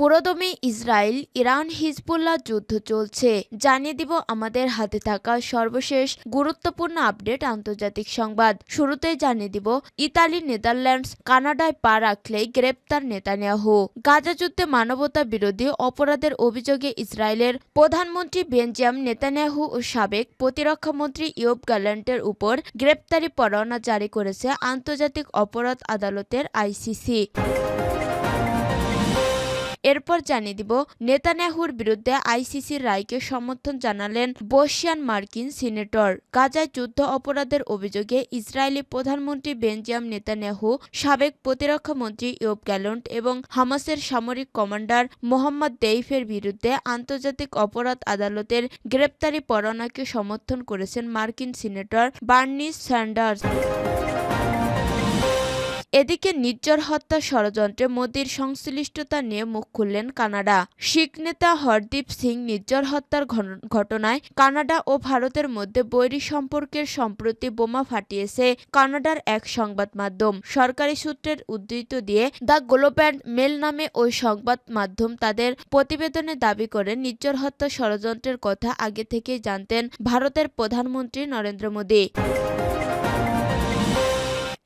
পুরোদমে Israel, Iran, Hezbollah যুদ্ধ চলছে। জানিয়ে দিব আমাদের হাতে থাকা সর্বশেষ গুরুত্বপূর্ণ আপডেট আন্তর্জাতিক সংবাদ। শুরুতেই জানিয়ে দিব, ইতালি, নেদারল্যান্ডস, কানাডায় পা রাখলেই গ্রেপ্তার নেতানিয়াহু। গাজা যুদ্ধে মানবতা বিরোধী অপরাধের অভিযোগে ইসরায়েলের প্রধানমন্ত্রী বেঞ্জাম নেতানিয়াহু ও সাবেক প্রতিরক্ষা মন্ত্রী ইয়োব গ্যালান্টের উপর গ্রেপ্তারি পরোয়ানা জারি করেছে আন্তর্জাতিক অপরাধ আদালতের আইসিসি। এরপর জানিয়ে দিব, নেতানিয়াহুর বিরুদ্ধে আইসিসির রায়কে সমর্থন জানালেন বর্ষিয়ান মার্কিন সিনেটর। গাজায় যুদ্ধ অপরাধের অভিযোগে ইসরায়েলি প্রধানমন্ত্রী বেঞ্জাম নেতানিয়াহু, সাবেক প্রতিরক্ষা মন্ত্রী ইয়োব গ্যালন্ট এবং হামাসের সামরিক কমান্ডার মোহাম্মদ দেইফের বিরুদ্ধে আন্তর্জাতিক অপরাধ আদালতের গ্রেপ্তারি পরোয়ানাকে সমর্থন করেছেন মার্কিন সিনেটর বার্নি স্যান্ডার্স। এদিকে নির্জর হত্যা ষড়যন্ত্রে মোদির সংশ্লিষ্টতা নিয়ে মুখ খুললেন কানাডা। শিখ নেতা হরদীপ সিং নির্জর হত্যার ঘটনায় কানাডা ও ভারতের মধ্যে বৈরী সম্পর্কের সম্প্রতি বোমা ফাটিয়েছে কানাডার এক সংবাদ মাধ্যম। সরকারি সূত্রের উদ্ধৃত দিয়ে দ্য গ্লোব্যান্ড মেল নামে ওই সংবাদ মাধ্যম তাদের প্রতিবেদনে দাবি করে নির্জর হত্যা ষড়যন্ত্রের কথা আগে থেকেই জানতেন ভারতের প্রধানমন্ত্রী নরেন্দ্র মোদী।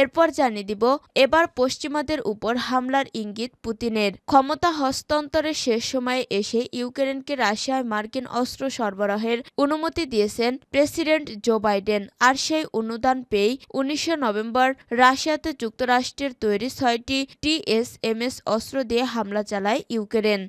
এরপর জানিয়ে দিব, এবার পশ্চিমাদের উপর হামলার ইঙ্গিত পুতিনের। ক্ষমতা হস্তান্তরের শেষ সময়ে এসে ইউক্রেনকে রাশিয়ায় মার্কিন অস্ত্র সরবরাহের অনুমতি দিয়েছেন প্রেসিডেন্ট জো বাইডেন। আর সেই অনুদান পেয়েই উনিশে নভেম্বর রাশিয়াতে যুক্তরাষ্ট্রের তৈরি ছয়টি টিএসএমএস অস্ত্র দিয়ে হামলা চালায় ইউক্রেন।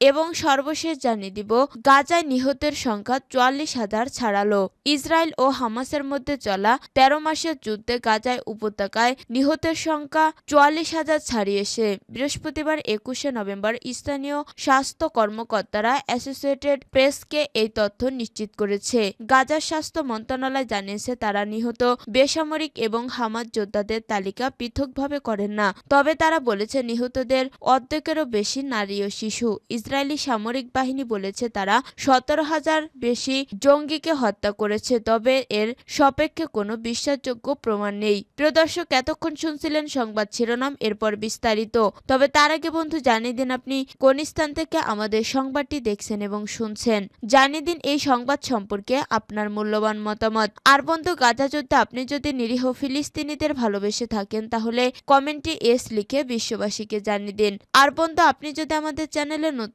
এবং সর্বশেষ জানিয়ে দিব, গাজায় নিহতের সংখ্যা চুয়াল্লিশ হাজার ছাড়ালো। ইসরায়েল ও হামাসের মধ্যে চলা তেরো মাসের যুদ্ধে গাজায় উপত্যকায় নিহতের সংখ্যা চুয়াল্লিশ হাজার ছাড়িয়েছে। বৃহস্পতিবার একুশে নভেম্বর স্থানীয় স্বাস্থ্য কর্মকর্তারা অ্যাসোসিয়েটেড প্রেসকে এই তথ্য নিশ্চিত করেছে। গাজার স্বাস্থ্য মন্ত্রণালয় জানিয়েছে, তারা নিহত বেসামরিক এবং হামাস যোদ্ধাদের তালিকা পৃথকভাবে করেন না, তবে তারা বলেছে, নিহতদের অর্ধেকেরও বেশি নারী ও শিশু। ইসরায়েলি সামরিক বাহিনী বলেছে তারা সতেরো হাজার বেশি জঙ্গিকে হত্যা করেছে, তবে এর সপেক্ষে কোনো বিশ্বাসযোগ্য প্রমাণ নেই। প্রিয় দর্শক, এতক্ষণ শুনছিলেন সংবাদ শিরোনাম, এরপর বিস্তারিত। তবে তার আগে বন্ধু, জানিয়ে দিন আপনি কোন স্থান থেকে আমাদের সংবাদটি দেখছেন এবং শুনছেন। জানিয়ে দিন এই সংবাদ সম্পর্কে আপনার মূল্যবান মতামত। আর বন্ধু, গাজা যুদ্ধে আপনি যদি নিরীহ ফিলিস্তিনিদের ভালোবেসে থাকেন, তাহলে কমেন্টে এস লিখে বিশ্ববাসীকে জানিয়ে দিন। আর বন্ধু, আপনি যদি আমাদের চ্যানেলে নতুন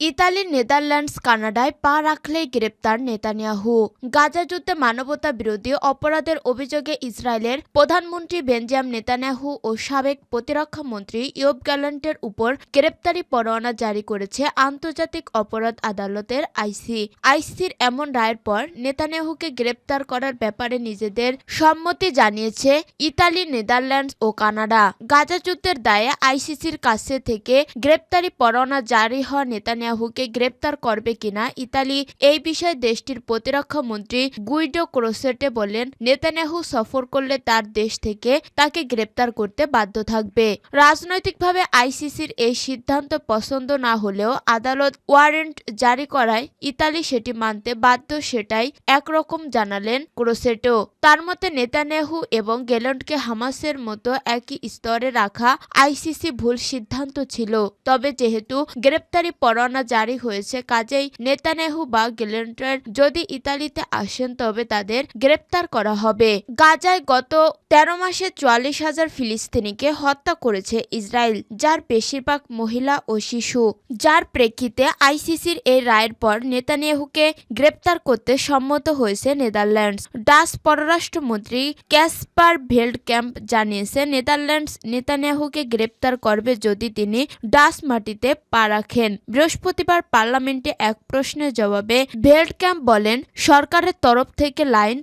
ইতালি, নেদারল্যান্ডস, কানাডায় পা রাখলেই গ্রেপ্তার নেতানিয়াহু। গাজা যুদ্ধে মানবতা বিরোধী অপরাধের অভিযোগে ইসরায়েলের প্রধানমন্ত্রী বেঞ্জাম নেতানিয়াহু ও সাবেক প্রতিরক্ষা মন্ত্রী ইয়োব গ্যালান্টের উপর গ্রেপ্তারি পরোয়ানা জারি করেছে আন্তর্জাতিক অপরাধ আদালতের আইসি। আইসির এমন রায়ের পর নেতানিয়াহুকে গ্রেপ্তার করার ব্যাপারে নিজেদের সম্মতি জানিয়েছে ইতালি, নেদারল্যান্ডস ও কানাডা। গাজা যুদ্ধের দায়ে আইসিসির কাছে থেকে গ্রেপ্তারি পরোয়ানা জারি হওয়া নেতানিয়াহুকে গ্রেপ্তার করবে কিনা ইতালি এই বিষয়ে দেশটির প্রতিরক্ষা মন্ত্রী গুইডো ক্রোসেটে বলেন, নেতানিয়াহু সফর করলে তার দেশ থেকে তাকে গ্রেপ্তার করতে বাধ্য থাকবে। রাজনৈতিকভাবে আইসিসির এই সিদ্ধান্ত পছন্দ না হলেও আদালত ওয়ারেন্ট জারি করায় ইতালি সেটি মানতে বাধ্য সেটাই একরকম জানালেন ক্রোসেটো। তার মতে, নেতানিয়াহু এবং গেলন্টকে হামাসের মতো একই স্তরে রাখা আইসিসি ভুল সিদ্ধান্ত ছিল। তবে যেহেতু গ্রেপ্তারি পরোয়ানা জারি হয়েছে। কাজেই নেতানেহু বা গেলেন্টের যদি ইতালিতে আসেন, তবে তাদের গ্রেপ্তার করা হবে। গাজায় গত তেরো মাসে চুয়াল্লিশ হাজার ফিলিস্তিনিকে হত্যা করেছে ইসরায়েল, যার বেশিরভাগ মহিলা ও শিশু। যার প্রেক্ষিতে আইসিসির এই রায়ের পর নেতানিয়াহুকে গ্রেপ্তার করতে সম্মত হয়েছে নেদারল্যান্ডস। ডাচ পররাষ্ট্রমন্ত্রী ক্যাসপার ভেল্ড ক্যাম্প জানিয়েছে, নেদারল্যান্ডস নেতানিয়াহুকে গ্রেপ্তার করবে যদি তিনি ডাচ মাটিতে পা রাখেন। বৃহস্পতি বৃহস্পতিবার পার্লামেন্টে এক প্রশ্নের জবাবে ভেল্টক্যাম্প বলেন, সরকারের তরফ থেকে লাইন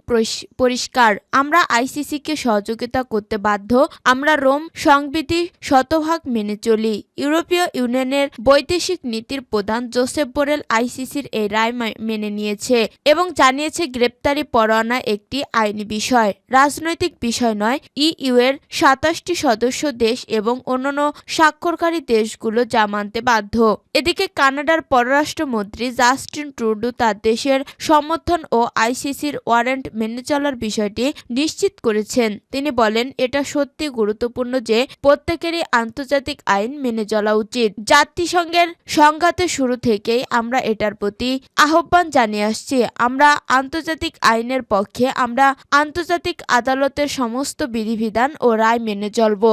পরিষ্কার। আমরা আইসিসিকে সহযোগিতা করতে বাধ্য। আমরা রোম সংবিধি শতভাগ মেনে চলি। ইউরোপীয় ইউনিয়নের বৈদেশিক নীতির প্রধান জোসেফ বোরেল আইসিসির এই রায় মেনে নিয়েছে এবং জানিয়েছে গ্রেপ্তারি পরোয়ানা একটি আইনি বিষয়। রাজনৈতিক বিষয় নয়, ইইউ এর সাতাশটি সদস্য দেশ এবং অন্যান্য স্বাক্ষরকারী দেশগুলো যা মানতে বাধ্য। এদিকে কানাডার পররাষ্ট্রমন্ত্রী জাস্টিন ট্রুডো তার দেশের সমর্থন ও আইসিসির ওয়ারেন্ট মেনে চলার বিষয়টি নিশ্চিত করেছেন। তিনি বলেন, এটা সত্যি গুরুত্বপূর্ণ যে প্রত্যেকেরই আন্তর্জাতিক আইন মেনে চলা উচিত। জাতিসংঘের সংঘাতের শুরু থেকেই আমরা এটার প্রতি আহ্বান জানিয়ে আসছি। আমরা আন্তর্জাতিক আইনের পক্ষে আমরা আন্তর্জাতিক আদালতের সমস্ত বিধিবিধান ও রায় মেনে চলব।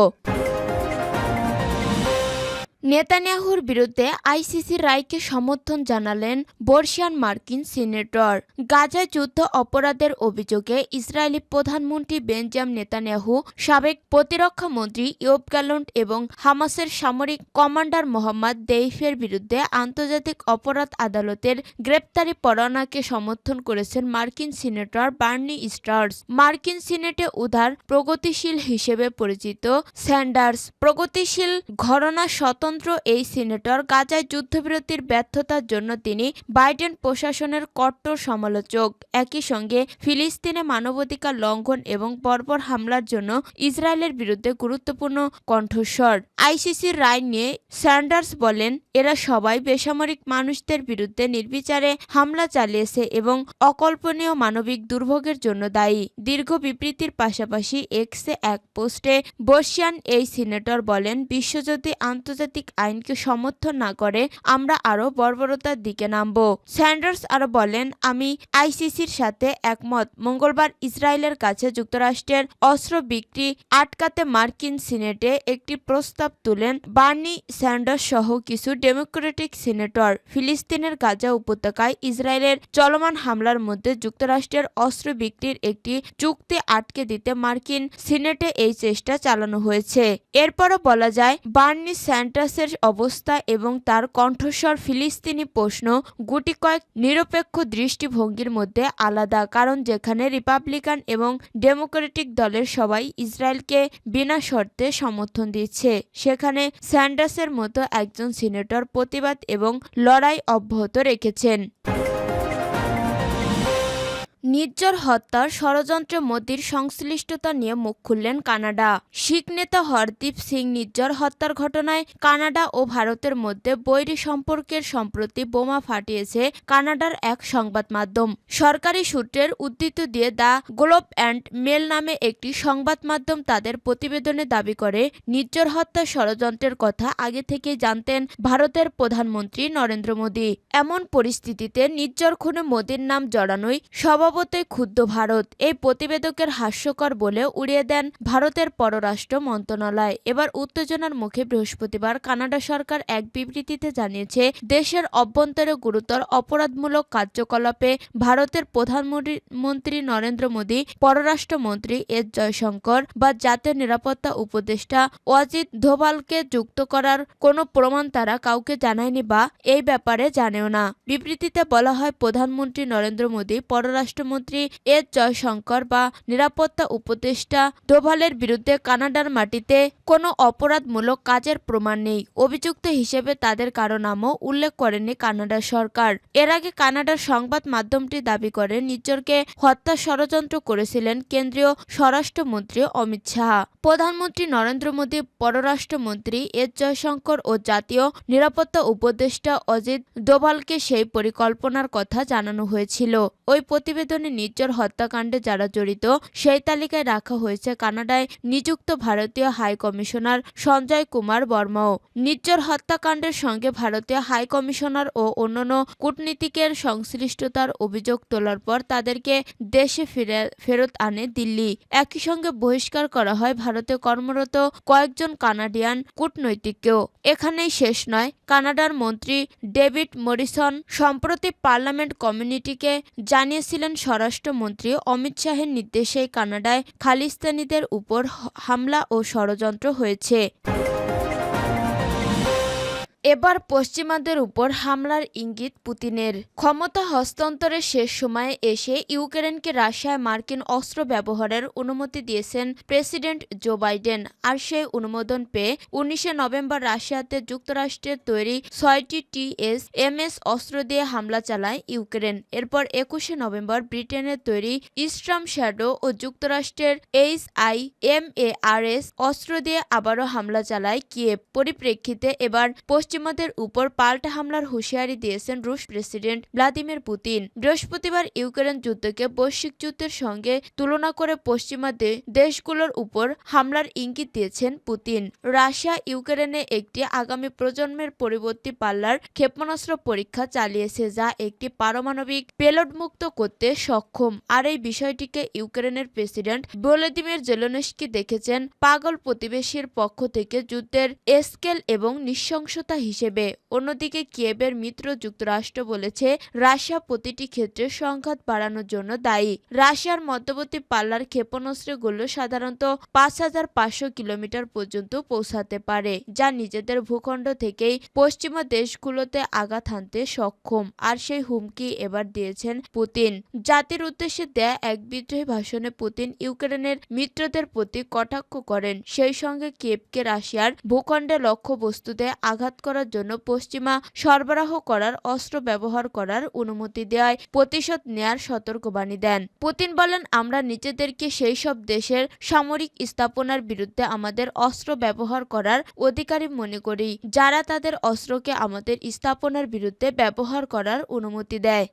নেতানিয়াহুর বিরুদ্ধে আইসিসির রায়কে সমর্থন জানালেন বর্ষিয়ান মার্কিন সিনেটর। গাজা যুদ্ধ অপরাধের অভিযোগে ইসরায়েলি প্রধানমন্ত্রী বেঞ্জাম নেতানিয়াহু, সাবেক প্রতিরক্ষা মন্ত্রী ইয়োব গ্যালন্ট এবং হামাসের সামরিক কমান্ডার মোহাম্মদ দেইফের বিরুদ্ধে আন্তর্জাতিক অপরাধ আদালতের গ্রেপ্তারি পরোয়ানাকে সমর্থন করেছেন মার্কিন সিনেটর বার্নি স্টার্স। মার্কিন সিনেটে উদার, প্রগতিশীল হিসেবে পরিচিত স্যান্ডার্স। প্রগতিশীল ঘরনা স্বতন্ত্র এই সিনেটর গাজায় যুদ্ধবিরতির ব্যর্থতার জন্য তিনি বাইডেন প্রশাসনের কট্টর সমালোচক। একই সঙ্গে ফিলিস্তিনে মানবাধিকার লঙ্ঘন এবং বর্বর হামলার জন্য ইসরায়েলের বিরুদ্ধে গুরুত্বপূর্ণ কণ্ঠস্বর। আইসিসির রায় নিয়ে স্যান্ডার্স বলেন, এরা সবাই বেসামরিক মানুষদের বিরুদ্ধে নির্বিচারে হামলা চালিয়েছে এবং অকল্পনীয় মানবিক দুর্ভোগের জন্য দায়ী। দীর্ঘ বিবৃতির পাশাপাশি এক্সে এক পোস্টে বর্ষিয়ান এই সিনেটর বলেন, বিশ্বজ্যোতি আন্তর্জাতিক আইনকে সমর্থন না করে আমরা আরও বর্বরতার দিকে নামব। স্যান্ডার্স আরও বলেন, আমি আইসিসির সাথে একমত। মঙ্গলবার ইসরায়েলের কাছে যুক্তরাষ্ট্রের অস্ত্র বিক্রি আটকাতে মার্কিন সিনেটে একটি প্রস্তাব তুলেন বার্নি স্যান্ডার্স সহ কিছু ডেমোক্রেটিক সিনেটর। ফিলিস্তিনের গাজা উপত্যকায় ইসরায়েলের চলমান হামলার মধ্যে যুক্তরাষ্ট্রের অস্ত্র বিক্রির একটি চুক্তি আটকে দিতে মার্কিন সিনেটে এই চেষ্টা চালানো হয়েছে। এরপরও বলা যায়, বার্নি স্যান্টাসের অবস্থা এবং তার কণ্ঠস্বর ফিলিস্তিনি প্রশ্ন গুটি কয়েক নিরপেক্ষ দৃষ্টিভঙ্গির মধ্যে আলাদা, কারণ যেখানে রিপাবলিকান এবং ডেমোক্রেটিক দলের সবাই ইসরায়েলকে বিনা শর্তে সমর্থন দিচ্ছে, সেখানে স্যান্ডার্সের মতো একজন সিনেটর প্রতিবাদ এবং লড়াই অব্যাহত রেখেছেন। নির্জর হত্যার ষড়যন্ত্রে মোদির সংশ্লিষ্টতা নিয়ে মুখ খুললেন কানাডা। শিখ নেতা হরদীপ সিং নির্জর হত্যার ঘটনায় কানাডা ও ভারতের মধ্যে বৈরী সম্পর্কের সম্প্রতি বোমা ফাটিয়েছে কানাডার এক সংবাদ মাধ্যম। সরকারি সূত্রের উদ্ধৃত দিয়ে দ্য গ্লোব অ্যান্ড মেল নামে একটি সংবাদ মাধ্যম তাদের প্রতিবেদনে দাবি করে, নির্জর হত্যা ষড়যন্ত্রের কথা আগে থেকেই জানতেন ভারতের প্রধানমন্ত্রী নরেন্দ্র মোদী। এমন পরিস্থিতিতে নির্জর খুনে মোদীর নাম জড়ানোই স্বভাবতই ক্ষুব্ধ ভারত। এই প্রতিবেদকের হাস্যকর বলে উড়িয়ে দেন ভারতের পররাষ্ট্র মন্ত্রণালয়। এবার উত্তেজনার মুখে বৃহস্পতিবার কানাডা সরকার এক বিবৃতিতে জানিয়েছে, দেশের অভ্যন্তরে গুরুতর অপরাধমূলক কার্যকলাপে ভারতের প্রধানমন্ত্রী নরেন্দ্র মোদী, পররাষ্ট্রমন্ত্রী এস জয়শঙ্কর বা জাতীয় নিরাপত্তা উপদেষ্টা অজিত ধোভালকে যুক্ত করার কোনো প্রমাণ তারা কাউকে জানায়নি বা এই ব্যাপারে জানেও না। বিবৃতিতে বলা হয়, প্রধানমন্ত্রী নরেন্দ্র মোদী পররাষ্ট্রমন্ত্রী এস জয়শঙ্কর বা নিরাপত্তা উপদেষ্টা ডোভালের বিরুদ্ধে কানাডার মাটিতে কোনো অপরাধমূলক কাজের প্রমাণ নেই। অভিযুক্ত হিসেবে তাদের কারও নামও উল্লেখ করেনি কানাডার সরকার। এর আগে কানাডার সংবাদ মাধ্যমটি দাবি করে নিজ্জরকে হত্যা ষড়যন্ত্র করেছিলেন কেন্দ্রীয় স্বরাষ্ট্রমন্ত্রী অমিত শাহ। প্রধানমন্ত্রী নরেন্দ্র মোদী, পররাষ্ট্রমন্ত্রী এস জয়শঙ্কর ও জাতীয় নিরাপত্তা উপদেষ্টা অজিত দোভালকে সেই পরিকল্পনার কথা জানানো হয়েছিল। ওই প্রতিবেদনে নির্জর হত্যাকাণ্ডে যারা জড়িত, সেই তালিকায় রাখা হয়েছে কানাডায় নিযুক্ত ভারতীয় হাই কমিশনার সঞ্জয় কুমার বর্মাও। নির্জর হত্যাকাণ্ডের সঙ্গে ভারতীয় হাই কমিশনার ও অন্যান্য কূটনীতিকের সংশ্লিষ্টতার অভিযোগ তোলার পর তাদেরকে দেশে ফিরে, ফেরত আনে দিল্লি। একই সঙ্গে বহিষ্কার করা হয় ভারতে কর্মরত কয়েকজন কানাডিয়ান কূটনৈতিককেও। এখানেই শেষ নয়, কানাডার মন্ত্রী ডেভিড মরিসন সম্প্রতি পার্লামেন্ট কমিউনিটিকে জানিয়েছিলেন স্বরাষ্ট্রমন্ত্রী অমিত শাহের নির্দেশে কানাডায় খালিস্তানিদের উপর হামলা ও ষড়যন্ত্র হয়েছে। এবার পশ্চিমাদের উপর হামলার ইঙ্গিত পুতিনের। ক্ষমতা হস্তান্তরের শেষ সময়ে এসে ইউক্রেনকে রাশিয়ায় মার্কিন অস্ত্র ব্যবহারের অনুমতি দিয়েছেন প্রেসিডেন্ট জো বাইডেন। আর সেই অনুমোদন পেয়ে উনিশে নভেম্বর রাশিয়াতে যুক্তরাষ্ট্রের তৈরি ছয়টি টিএস এমএস অস্ত্র দিয়ে হামলা চালায় ইউক্রেন। এরপর একুশে নভেম্বর ব্রিটেনের তৈরি ইস্ট্রাম শ্যাডো ও যুক্তরাষ্ট্রের H I M A R S অস্ত্র দিয়ে আবারও হামলা চালায় কিয়েভ। পরিপ্রেক্ষিতে এবার পশ্চিমাদের উপর পাল্টা হামলার হুঁশিয়ারি দিয়েছেন রুশ প্রেসিডেন্ট ভ্লাদিমির পুতিন। বৃহস্পতিবার ইউক্রেন যুদ্ধকে বৈশ্বিক যুদ্ধের সঙ্গে তুলনা করে পশ্চিমাদে দেশগুলোর উপর হামলার ইঙ্গিত দিয়েছেন পুতিন। রাশিয়া ইউক্রেনে একটি আগামী প্রজন্মের পরবর্তী পাল্লার ক্ষেপণাস্ত্র পরীক্ষা চালিয়েছে, যা একটি পারমাণবিক পেলোড মুক্ত করতে সক্ষম। আর এই বিষয়টিকে ইউক্রেনের প্রেসিডেন্ট ভলোদিমির জেলোনেস্কি দেখেছেন পাগল প্রতিবেশীর পক্ষ থেকে যুদ্ধের স্কেল এবং নৃশংসতা হিসেবে। অন্যদিকে কিয়েবের মিত্র যুক্তরাষ্ট্র বলেছে, রাশিয়া প্রতিটি ক্ষেত্রে সংঘাত বাড়ানোর জন্য দায়ী। রাশিয়ার মধ্যবর্তী পাল্লার ক্ষেপণাস্ত্রগুলো সাধারণত পাঁচ হাজার পাঁচশো কিলোমিটার পর্যন্ত পৌঁছাতে পারে, যা নিজেদের ভূখণ্ড থেকেই পশ্চিমা দেশগুলোতে আঘাত হানতে সক্ষম। আর সেই হুমকি এবার দিয়েছেন পুতিন। জাতির উদ্দেশ্যে দেয়া এক বিদ্রোহী ভাষণে পুতিন ইউক্রেনের মিত্রদের প্রতি কটাক্ষ করেন। সেই সঙ্গে কিয়েভকে রাশিয়ার ভূখণ্ডে লক্ষ্যবস্তুতে আঘাত করার জন্য পশ্চিমা সরবরাহ করার অস্ত্র ব্যবহার করার অনুমতি দেওয়ায় প্রতিশোধ নেয়ার সতর্কবাণী দেন। পুতিন বলেন, আমরা নিজেদেরকে সেই সব দেশের সামরিক স্থাপনার বিরুদ্ধে আমাদের অস্ত্র ব্যবহার করার অধিকারী মনে করি। যারা তাদের অস্ত্রকে আমাদের স্থাপনার বিরুদ্ধে ব্যবহার করার অনুমতি দেয়।